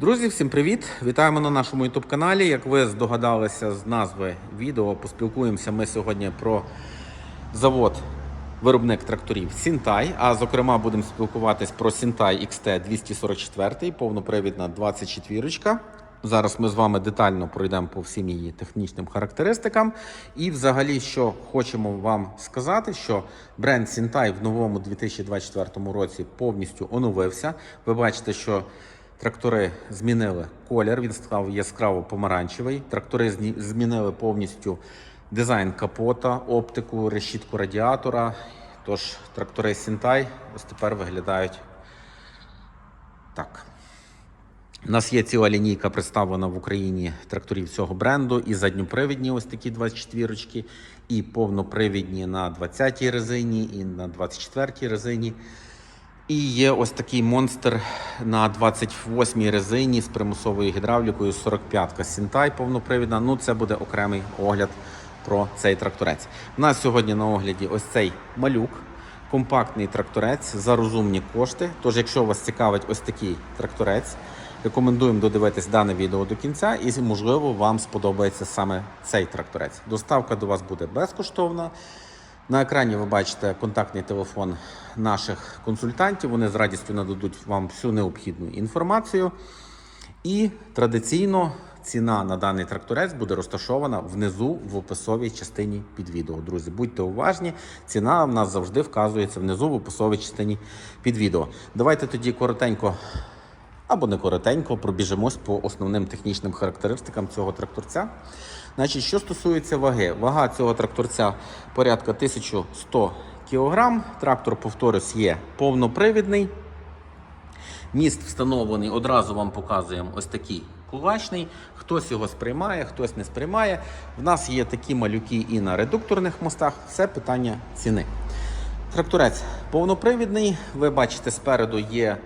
Друзі, всім привіт! Вітаємо на нашому youtube каналі. Як ви здогадалися з назви відео, поспілкуємося ми сьогодні про завод виробник тракторів Сінтай. А зокрема, будемо спілкуватись про Сінтай XT 244, повнопривідна 24. Зараз ми з вами детально пройдемо по всім її технічним характеристикам. І, взагалі, що хочемо вам сказати, що бренд Сінтай в новому 2024 році повністю оновився. Ви бачите, що Трактори змінили колір, він став яскраво помаранчевий. Трактори змінили повністю дизайн капота, оптику, решітку радіатора. Тож трактори Сінтай ось тепер виглядають так. У нас є ціла лінійка представлена в Україні тракторів цього бренду. І задньопривідні ось такі 24-ки, і повнопривідні на 20-й резині, і на 24-й резині. І є ось такий монстр на 28-й резині з примусовою гідравлікою 45-ка Сінтай повнопривідна. Ну, це буде окремий огляд про цей тракторець. У нас сьогодні на огляді ось цей малюк, компактний тракторець за розумні кошти. Тож, якщо вас цікавить ось такий тракторець, рекомендуємо додивитись дане відео до кінця, і можливо вам сподобається саме цей тракторець. Доставка до вас буде безкоштовна. На екрані ви бачите контактний телефон наших консультантів. Вони з радістю нададуть вам всю необхідну інформацію. І традиційно ціна на даний тракторець буде розташована внизу в описовій частині під відео. Друзі, будьте уважні, ціна в нас завжди вказується внизу в описовій частині під відео. Давайте тоді коротенько або не коротенько пробіжимось по основним технічним характеристикам цього тракторця. Значить, що стосується ваги, вага цього тракторця порядка 1100 кг. Трактор, повторюсь, є повнопривідний. Міст встановлений, одразу вам показуємо ось такий кулачний. Хтось його сприймає, хтось не сприймає. В нас є такі малюки і на редукторних мостах. Все питання ціни. Тракторець повнопривідний. Ви бачите, спереду є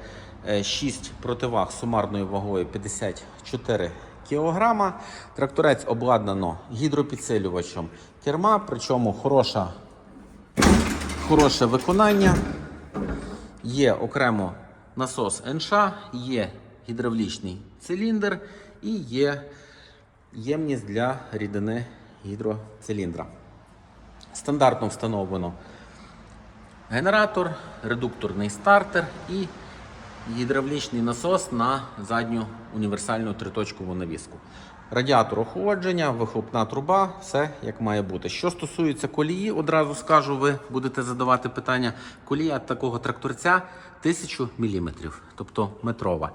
6 противаг сумарною вагою 54 кг. Тракторець обладнано гідропідсилювачем керма, причому хороша, хороше виконання. Є окремо насос НШ, є гідравлічний циліндр і є ємність для рідини гідроциліндра. Стандартно встановлено генератор, редукторний стартер і гідравлічний насос на задню універсальну триточкову навіску. Радіатор охолодження, вихлопна труба, все як має бути. Що стосується колії, одразу скажу, ви будете задавати питання. Колія такого тракторця 1000 мм, тобто метрова.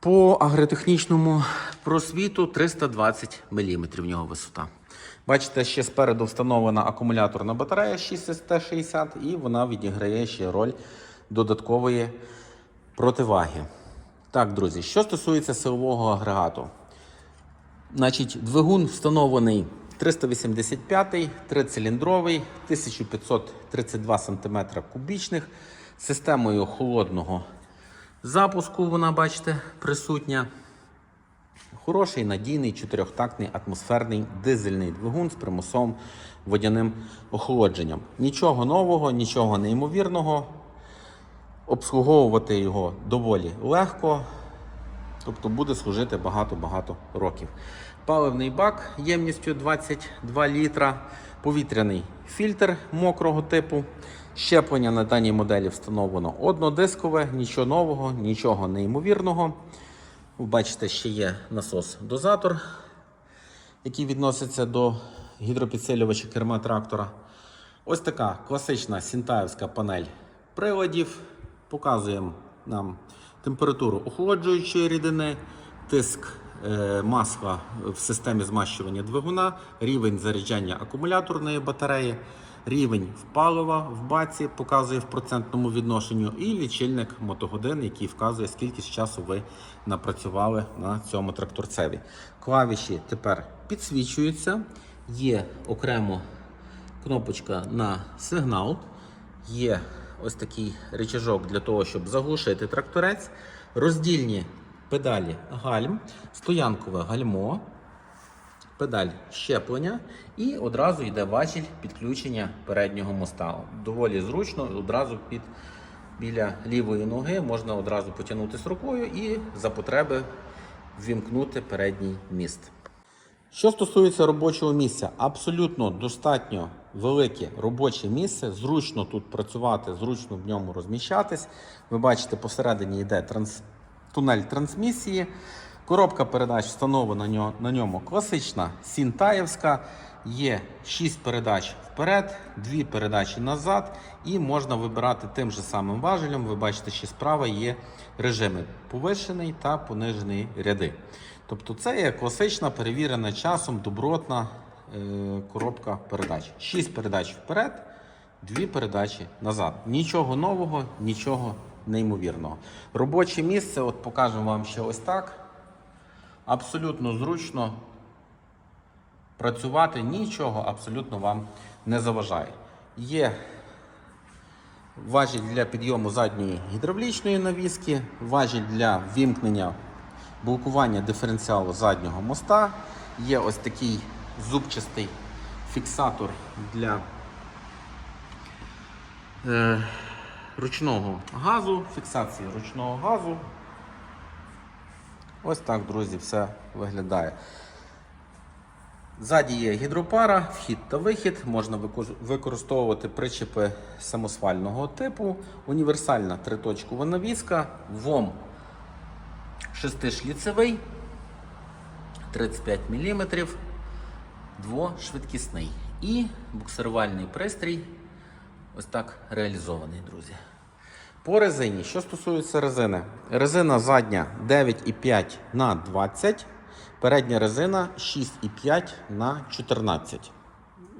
По агротехнічному просвіту 320 мм в нього висота. Бачите, ще спереду встановлена акумуляторна батарея 6Т60 і вона відіграє ще роль додаткової противаги. Так, друзі, що стосується силового агрегату. Значить, двигун встановлений 385-й, трициліндровий, 1532 см кубічних, системою холодного запуску, вона, бачите, присутня. Хороший, надійний, чотирьохтактний, атмосферний дизельний двигун з примусовим водяним охолодженням. Нічого нового, нічого неймовірного. Обслуговувати його доволі легко, тобто буде служити багато-багато років. Паливний бак ємністю 22 літра, повітряний фільтр мокрого типу. Щеплення на даній моделі встановлено однодискове, нічого нового, нічого неймовірного. Ви бачите, ще є насос-дозатор, який відноситься до гідропідсилювача керма трактора. Ось така класична сінтаївська панель приладів. Показуємо нам температуру охолоджуючої рідини, тиск е, масла в системі змащування двигуна, рівень заряджання акумуляторної батареї, рівень впалива в баці показує в процентному відношенню, і лічильник мотогодин, який вказує, скільки часу ви напрацювали на цьому тракторцеві. Клавіші тепер підсвічуються, є окремо кнопочка на сигнал, є ось такий речажок для того, щоб заглушити тракторець, роздільні педалі гальм, стоянкове гальмо, педаль щеплення і одразу йде важіль підключення переднього моста. Доволі зручно одразу під біля лівої ноги можна одразу потягнутися рукою і за потреби ввімкнути передній міст. Що стосується робочого місця, абсолютно достатньо велике робоче місце, зручно тут працювати, зручно в ньому розміщатись. Ви бачите, посередині йде транс... тунель трансмісії. Коробка передач встановлена на ньому класична сінтаєвська. Є 6 передач вперед, 2 передачі назад, і можна вибирати тим же самим важелем. Ви бачите, ще справа є режими повишений та понижений ряди. Тобто це є класична, перевірена часом, добротна коробка передач. 6 передач вперед, 2 передачі назад. Нічого нового, нічого неймовірного. Робоче місце, от покажемо вам ще ось так. Абсолютно зручно працювати, нічого абсолютно вам не заважає. Є важіль для підйому задньої гідравлічної навіски, важіль для ввімкнення блокування диференціалу заднього моста. Є ось такий зубчастий фіксатор для е, ручного газу, фіксації ручного газу. Ось так, друзі, все виглядає. Ззаді є гідропара, вхід та вихід. Можна використовувати причепи самосвального типу. Універсальна триточкова навіска, ВОМ шестишліцевий, 35 мм, двошвидкісний. І буксирувальний пристрій ось так реалізований, друзі. По резині, що стосується резини, резина задня 9,5 на 20, передня резина 6,5 на 14.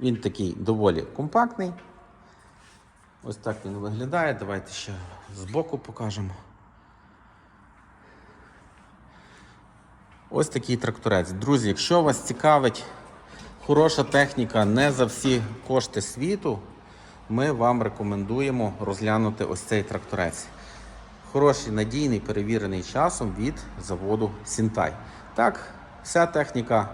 Він такий доволі компактний. Ось так він виглядає. Давайте ще збоку покажемо. Ось такий тракторець. Друзі, якщо вас цікавить хороша техніка не за всі кошти світу, ми вам рекомендуємо розглянути ось цей тракторець. Хороший, надійний, перевірений часом від заводу Сінтай. Так, вся техніка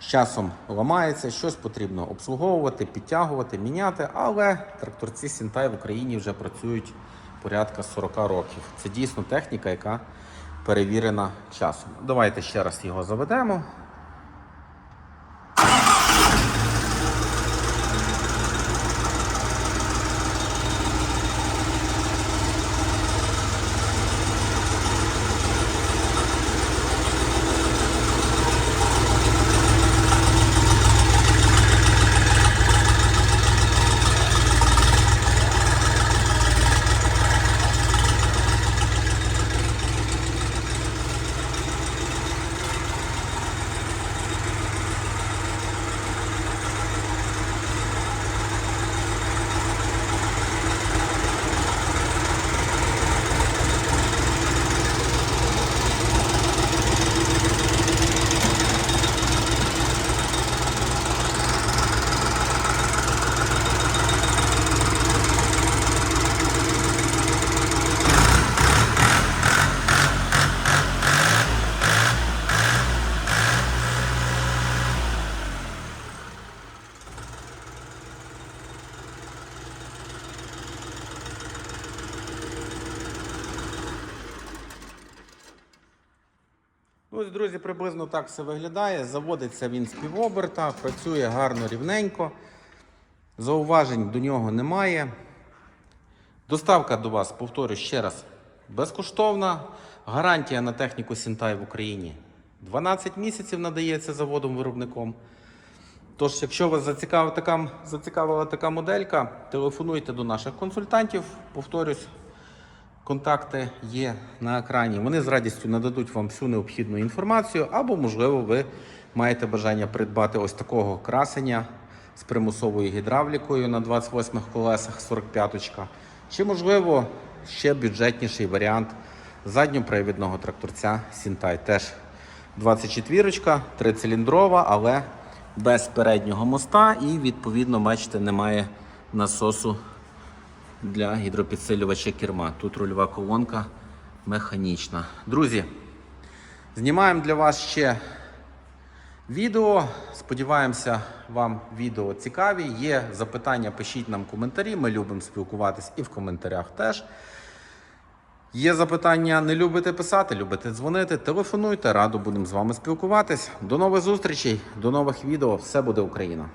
з часом ламається, щось потрібно обслуговувати, підтягувати, міняти, але тракторці Сінтай в Україні вже працюють порядка 40 років. Це дійсно техніка, яка перевірена часом. Давайте ще раз його заведемо. Друзі, приблизно так все виглядає. Заводиться він з півоберта, працює гарно рівненько. Зауважень до нього немає. Доставка до вас, повторю ще раз, безкоштовна. Гарантія на техніку Сінтай в Україні 12 місяців надається заводом-виробником. Тож, якщо вас зацікавила така, зацікавила така моделька, телефонуйте до наших консультантів. Повторюсь, Контакти є на екрані. Вони з радістю нададуть вам всю необхідну інформацію, або, можливо, ви маєте бажання придбати ось такого красення з примусовою гідравлікою на 28 колесах 45-ка. Чи, можливо, ще бюджетніший варіант задньопривідного тракторця Сінтай. Теж 24-ка, трициліндрова, але без переднього моста і, відповідно, бачите, немає насосу для гідропідсилювача керма. Тут рульова колонка механічна. Друзі, знімаємо для вас ще відео. Сподіваємося, вам відео цікаві. Є запитання, пишіть нам коментарі. Ми любимо спілкуватись і в коментарях теж. Є запитання, не любите писати, любите дзвонити, телефонуйте, радо будемо з вами спілкуватись. До нових зустрічей, до нових відео. Все буде Україна!